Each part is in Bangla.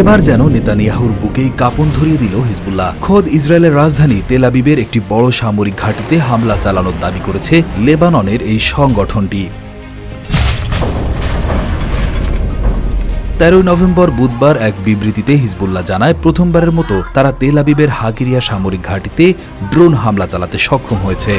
এবার যেন নেতানিয়াহুর বুকেই কাপন ধরিয়ে দিল হিজবুল্লাহ। খোদ ইসরায়েলের রাজধানী তেলাবিবের একটি বড় সামরিক ঘাঁটিতে হামলা চালানোর দাবি করেছে লেবাননের এই সংগঠনটি। তেরোই নভেম্বর বুধবার এক বিবৃতিতে হিজবুল্লাহ জানায়, প্রথমবারের মতো তারা তেল আবিবের হাকিরিয়া সামরিক ঘাঁটিতে ড্রোন হামলা চালাতে সক্ষম হয়েছে।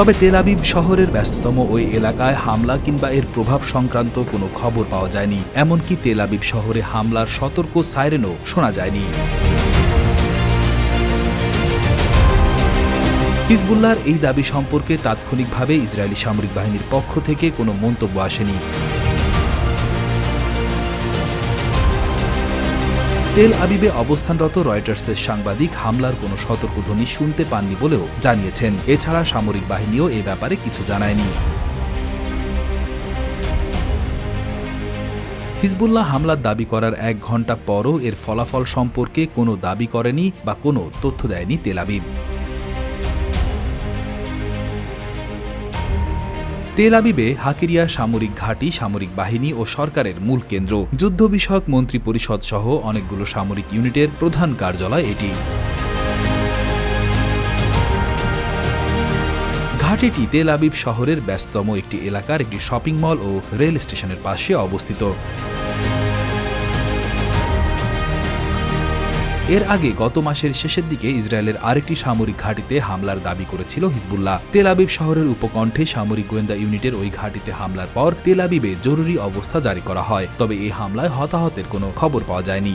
তবে তেল আবিব শহরের ব্যস্ততম ওই এলাকায় হামলা কিংবা এর প্রভাব সংক্রান্ত কোনো খবর পাওয়া যায়নি। এমনকি তেল আবিব শহরে হামলার সতর্ক সাইরেনও শোনা যায়নি। হিজবুল্লাহর এই দাবি সম্পর্কে তাৎক্ষণিকভাবে ইসরায়েলি সামরিক বাহিনীর পক্ষ থেকে কোনো মন্তব্য আসেনি। তেল আবিবে অবস্থানরত রয়টার্সের সাংবাদিক হামলার কোনো সতর্কধ্বনি শুনতে পাননি বলেও জানিয়েছেন। এছাড়া সামরিক বাহিনীও এ ব্যাপারে কিছু জানায়নি। হিজবুল্লাহ হামলার দাবি করার এক ঘণ্টা পরও এর ফলাফল সম্পর্কে কোনো দাবি করেনি বা কোনো তথ্য দেয়নি তেল তেল আবিবে হাকিরিয়া সামরিক ঘাঁটি, সামরিক বাহিনী ও সরকারের মূল কেন্দ্র। যুদ্ধ বিষয়ক মন্ত্রী পরিষদ সহ অনেকগুলো সামরিক ইউনিটের প্রধান কার্যালয় এটি। ঘাটিটি তেল আবিব শহরের ব্যস্ততম একটি এলাকার একটি শপিং মল ও রেল স্টেশনের পাশে অবস্থিত। এর আগে গত মাসের শেষের দিকে ইসরায়েলের আরেকটি সামরিক ঘাঁটিতে হামলার দাবি করেছিল হিজবুল্লাহ। তেলাবিব শহরের উপকণ্ঠে সামরিক গোয়েন্দা ইউনিটের ওই ঘাঁটিতে হামলার পর তেল আবিবে জরুরি অবস্থা জারি করা হয়, তবে এই হামলায় হতাহতের কোনো খবর পাওয়া যায়নি।